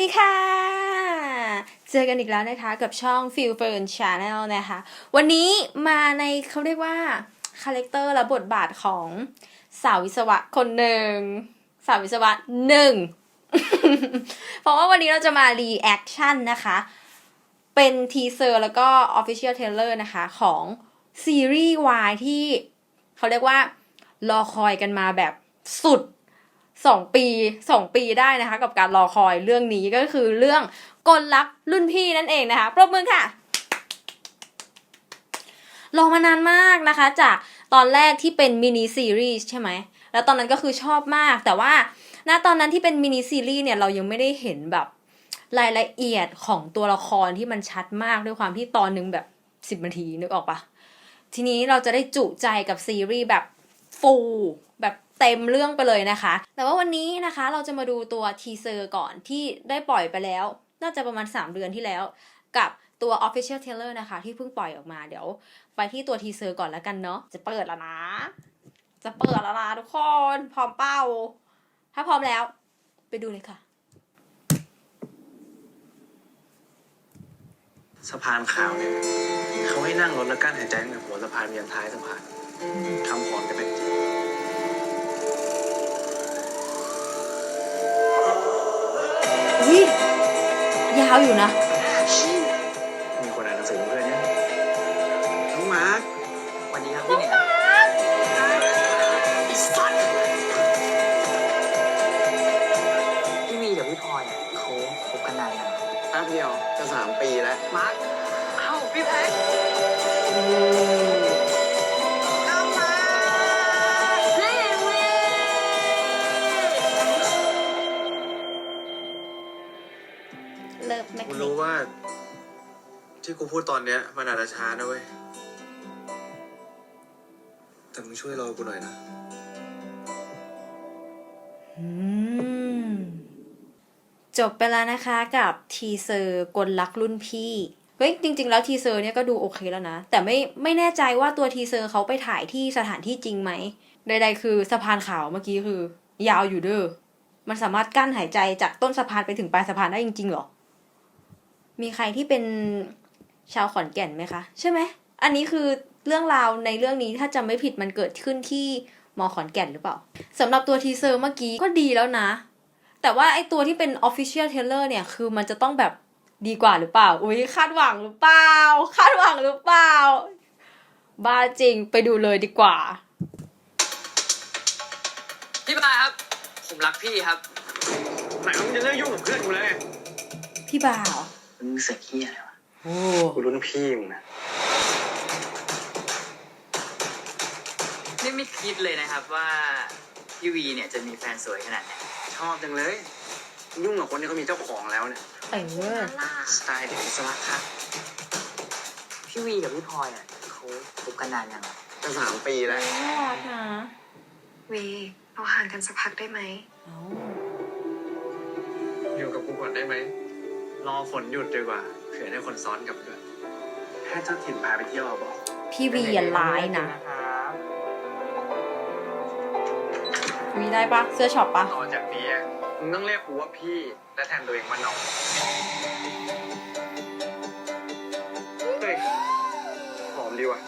ดีค่ะ เจอกันอีกแล้วนะคะกับช่อง Feel Fern Channel นะคะ วันนี้มาในเขาเรียกว่า คาแรคเตอร์และบทบาทของสาววิศวะคนหนึ่ง สาววิศวะหนึ่ง เพราะว่าวันนี้เราจะมา reaction นะคะ เป็นทีเซอร์แล้วก็ Official Trailer นะคะ ของซีรีส์วายที่เขาเรียกว่า รอคอยกันมาแบบสุด สองปีสองปีได้นะคะ กับการรอคอยเรื่องนี้ก็คือเรื่องกลลักรุ่นพี่นั่นเองนะคะปรบมือค่ะรอมานานมากนะคะ จากตอนแรกที่เป็นมินิซีรีส์ใช่ไหม แล้วตอนนั้นก็คือชอบมาก แต่ว่าณตอนนั้นที่เป็นมินิซีรีส์เนี่ยเรายังไม่ได้เห็นแบบรายละเอียดของตัวละครที่มันชัดมากด้วยความที่ตอนนึงแบบสิบนาทีนึกออกปะทีนี้เราจะได้จุใจกับซีรีส์แบบฟูลแบบ เต็มเรื่องไปเลยนะคะ แต่ว่าวันนี้นะคะเราจะมาดูตัวทีเซอร์ก่อนที่ได้ปล่อยไปแล้ว น่าจะประมาณ 3 เดือนที่แล้ว กับตัว Official Trailer นะคะ ที่เพิ่งปล่อยออกมาเดี๋ยว ไปที่ตัวทีเซอร์ก่อนแล้วกันเนาะจะเปิดแล้วนะ จะเปิดแล้วนะทุกคนพร้อมเป้า ถ้าพร้อมแล้ว ไปดูเลยค่ะ สะพานขาวเนี่ยเขาให้นั่งรถแล้วกั้นหายใจตั้งแต่หัวสะพานไปยันท้ายสะพานคำขอนจะเป็นจริง อุ้ยยาวอยู่นะ มีคนอ่านหนังสือเพื่อนเนี่ยน้องมาร์ควันนี้ครับพี่เหนือพี่วีกับพี่พลอยอะเขาคบกันนานยังแป๊บเดียวจะสามปีแล้ว มาร์คเอ้าพี่แพ็คเที่กูพูดตอนเนี้ยมันอาจจะช้านะเว้ย แต่มึงช่วยรอกูหน่อยนะ อืม จบไปแล้วนะคะกับทีเซอร์กลลักรุ่นพี่เฮ้ยจริง ๆ แล้วทีเซอร์เนี่ยก็ดูโอเคแล้วนะ แต่ไม่ไม่แน่ใจว่าตัวทีเซอร์เขาไปถ่ายที่สถานที่จริงไหมใดๆคือสะพานขาวเมื่อกี้คือ ยาวอยู่เด้อมันสามารถกั้นหายใจจากต้นสะพานไปถึงปลายสะพานได้จริงๆเหรอมีใครที่เป็น ชาวขอนแก่นไหมคะ ใช่ไหม อันนี้คือเรื่องราวในเรื่องนี้ถ้าจำไม่ผิดมันเกิดขึ้นที่มอขอนแก่นหรือเปล่าสำหรับตัวทีเซอร์เมื่อกี้ก็ดีแล้วนะ แต่ว่าไอตัวที่เป็น Official Trailer เนี่ย คือมันจะต้องแบบดีกว่าหรือเปล่า อุ้ยคาดหวังหรือเปล่า คาดหวังหรือเปล่า บ้าจริงไปดูเลยดีกว่า พี่บาครับ ผมรักพี่ครับไหนมึงจะเลิกยุ่งกับเพื่อนกูแล้วไงพี่บ่าวมึงเสียขี้อะไรวะ โอ้กูรุ่นพี่มึงนะ นี่ไม่คิดเลยนะครับว่าพี่วีเนี่ยจะมีแฟนสวยขนาดเนี้ยชอบจังเลย ยุ่งกับคนที่เขามีเจ้าของแล้วเนี่ย เออสไตล์เด็กอิสระค่ะพี่วีกับพี่พลอยอะเขาคบกันนานยังอะจะสามปีแล้ว น่ารักนะเวเราห่างกันสักพักได้ไหม เอ้าอยู่กับกูก่อนได้ไหม รอฝนหยุดดีกว่า เผื่อได้คนซ้อนกลับด้วยแค่เจ้าถิ่นพาไปเที่ยวเอาบอก พี่วีอย่าร้ายนะครับวีได้ปะเสื้อช็อปปะต่อจากนี้อะมึงต้องเรียกกูว่าพี่ และแทนตัวเองว่าน้องเฮ้ยหอมดีว่ะ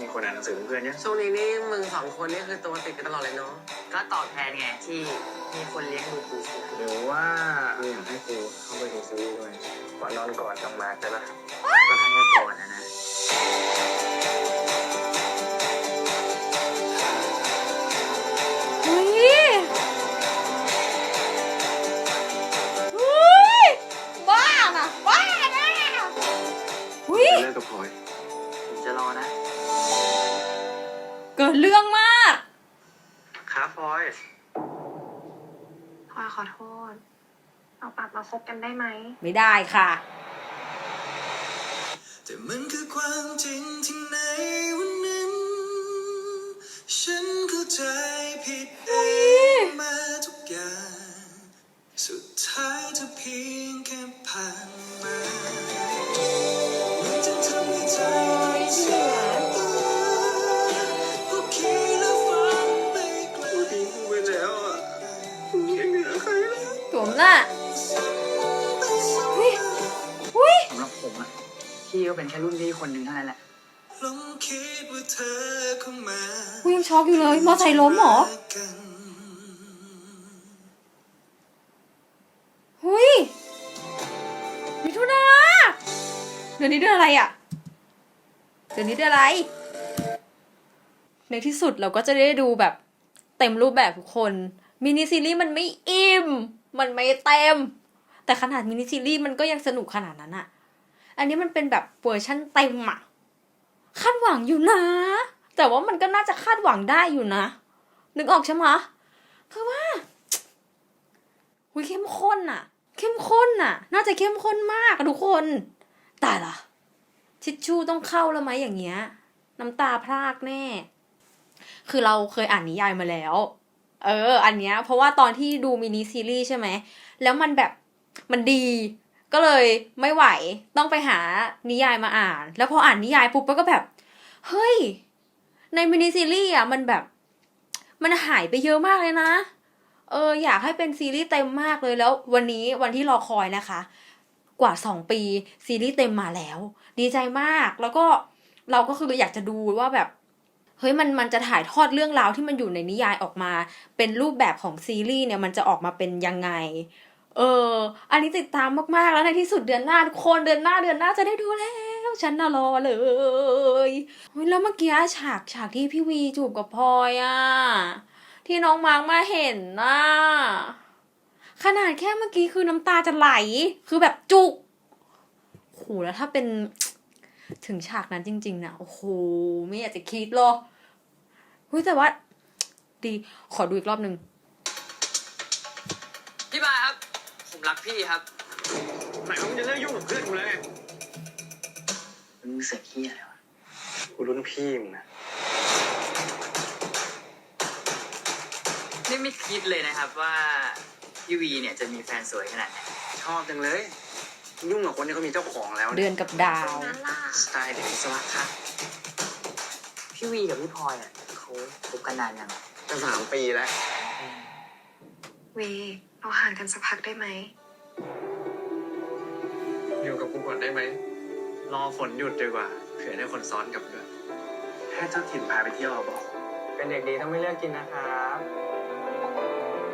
มีคนอ่านหนังสือเป็นเพื่อนยังช่วงนี้นี่มึงสองคนนี่คือตัวติดกันตลอดเลยเนาะ ก็ตอบแทนไงที่มีคนเลี้ยงดูกูหรือว่ามึงอยากให้กูเข้าไปดูซีรีส์ด้วย ก่อนนอนก่อนต้องมาใช่ปะก็ให้ก่อนนะนะอุ้ยอุ้ยบ้าน่ะบ้าน่ะอุ้ยจะเลิกกับพลอยผมจะรอนะ เกิดเรื่องมาก ครับพลอยพลอยขอโทษ เรากลับมาคบกันได้ไหม ไม่ได้ค่ะ แต่มันคือความจริงที่ในวันนั้น ฉันเข้าใจผิดเองมาทุกอย่าง สุดท้ายเธอเพียงแค่ผ่านมามัน พี่ก็เป็นแค่รุ่นพี่คนหนึ่งเท่านั้นแหละลองคิดว่าเธอคงมากูยังช็อกอยู่เลยมอไซค์ล้มเหรอกันหุยมิถุนาเดือนนี้เดือนอะไรอะเดือนนี้เดือนอะไร ในที่สุดเราก็จะได้ดูแบบเต็มรูปแบบทุกคน มินิซีรีส์มันไม่อิ่ม มันไม่เต็ม แต่ขนาดมินิซีรีส์มันก็ยังสนุกขนาดนั้นอะ อันนี้มันเป็นแบบเวอร์ชั่นเต็มอะคาดหวังอยู่นะ แต่ว่ามันก็น่าจะคาดหวังได้อยู่นะ นึกออกใช่ไหมคือว่าหุยเข้มข้นอะเข้มข้นอะน่าจะเข้มข้นมากทุกคนตายละทิชชู่ต้องเข้าแล้วไหมอย่างเงี้ย น้ำตาพรากแน่ คือเราเคยอ่านนิยายมาแล้ว เออ อันเนี้ย เพราะว่าตอนที่ดูมินิซีรีส์ใช่ไหม แล้วมันแบบมันดี ก็เลยไม่ไหวต้องไปหานิยายมาอ่าน แล้วพออ่านนิยายปุ๊บก็แบบ เฮ้ย ในมินิซีรีส์อะมันแบบ มันหายไปเยอะมากเลยนะ เออ อยากให้เป็นซีรีส์เต็มมากเลยแล้ว วันนี้วันที่รอคอยนะคะ กว่าสองปีซีรีส์เต็มมาแล้ว ดีใจมากแล้วก็เราก็คืออยากจะดูว่าแบบเฮ้ยมันมันจะถ่ายทอดเรื่องราวที่มันอยู่ในนิยายออกมา เป็นรูปแบบของซีรีส์เนี่ยมันจะออกมาเป็นยังไง เออ อันนี้ติดตามมากๆ แล้วในที่สุดเดือนหน้าทุกคนเดือนหน้าเดือนหน้าจะได้ดูแล้วฉันน่ะรอเลยแล้วเมื่อกี้ฉากฉากที่พี่วีจูบกับพลอยอะที่น้องมาร์กมาเห็นน่ะขนาดแค่เมื่อกี้คือน้ำตาจะไหล คือแบบจุกโหแล้วถ้าเป็นถึงฉากนั้นจริง ๆนะโอ้โหไม่อยากจะคิดเลยเฮ้ยแต่ว่า ดี ขอดูอีกรอบหนึ่ง รักพี่ครับไหนมึงจะเลิกยุ่งกับเพื่อนกูแล้วไงมึงเสือกขี้อะไรวะกูรุ่นพี่มึงนะ นี่ไม่คิดเลยนะครับว่าพี่วีเนี่ยจะมีแฟนสวยขนาดไหนชอบจังเลย ยุ่งกับคนที่เขามีเจ้าของแล้วเดือนกับดาว นั้นล่ะสไตล์เด็กวิศวะค่ะ พี่วีกับพี่พลอยอะเขาคบกันนานยังอะจะสามปีแล้ว เว เราห่างกันสักพักได้ไหม อยู่กับกูก่อนได้ไหม รอฝนหยุดดีกว่า เผื่อได้คนซ้อนกลับด้วยแค่เจ้าถิ่นพาไปเที่ยวบอก เป็นเด็กดีต้องไม่เลือกกินนะครับ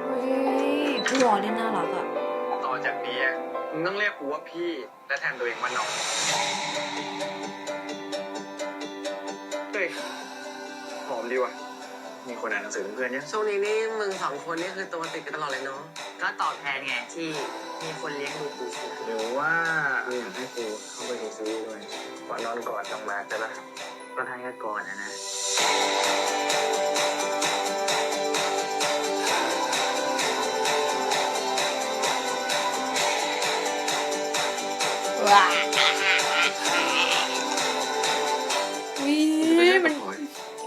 เฮ้ยพี่วอเล่นน่ารักอะต่อจากนี้อะมึงต้องเรียกกูว่าพี่ และแทนตัวเองว่าน้องเฮ้ยหอมดีว่ะ มีคนอ่านหนังสือเป็นเพื่อนเนี่ย ช่วงนี้นี่มึงสองคนนี่คือตัวติดกันตลอดเลยเนาะ ก็ตอบแทนไงที่มีคนเลี้ยงดูกูสิหรือว่ามึงอยากให้กูเข้าไปดูซีรีส์ด้วยก่อนนอนก่อนต้องมาใช่ปะก็ให้ก็ก่อนนะนะว้าวิมัน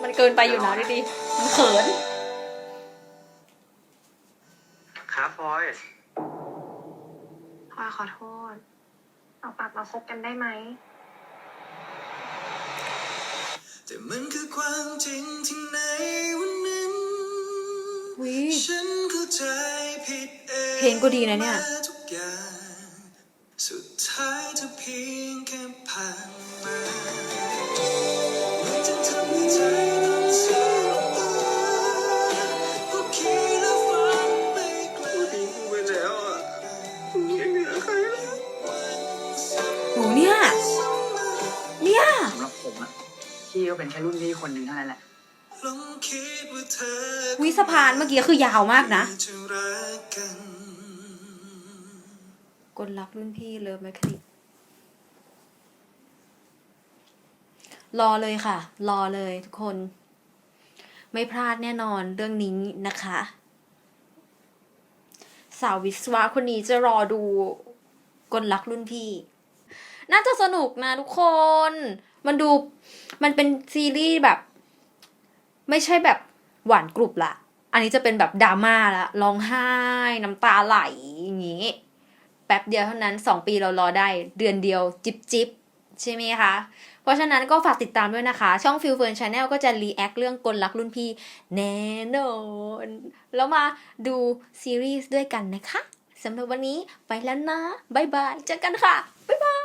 มันเกินไปอยู่นะดิดิมันเขิน พลอยขอโทษเรากลับมาคบกันได้ไหม แต่มันคือความจริงที่ในวันนั้นวิฉันเข้าใจผิดเองเพลงก็ดีนะเนี่ย มาทุกอย่าง พี่ก็เป็นแค่รุ่นพี่คนหนึ่งเท่านั้นแหละลองคิดว่าเธอวิสะพานเมื่อกี้คือยาวมากนะจะรักกันกลรักรุ่นพี่เลิฟแมคคนิกรอเลยค่ะ รอเลยทุกคน ไม่พลาดแน่นอนเรื่องนี้นะคะ สาววิศวะคนนี้จะรอดูกลรักรุ่นพี่ น่าจะสนุกนะทุกคน มันดูมันเป็นซีรีส์แบบ ไม่ใช่แบบหวานกรุบละอันนี้จะเป็นแบบดราม่าละร้องไห้ น้ำตาไหลอย่างงี้ แป๊บเดียวเท่านั้นสองปีเรารอได้เดือนเดียวจิบจิบใช่ไหมคะ เพราะฉะนั้นก็ฝากติดตามด้วยนะคะ ช่องฟิลเฟิร์นชาแนลก็จะรีแอคเรื่องกลรักรุ่นพี่แน่นอนแล้วมาดูซีรีส์ด้วยกันนะคะสำหรับวันนี้ไปแล้วนะ บ๊ายบาย เจอกันค่ะ บ๊ายบาย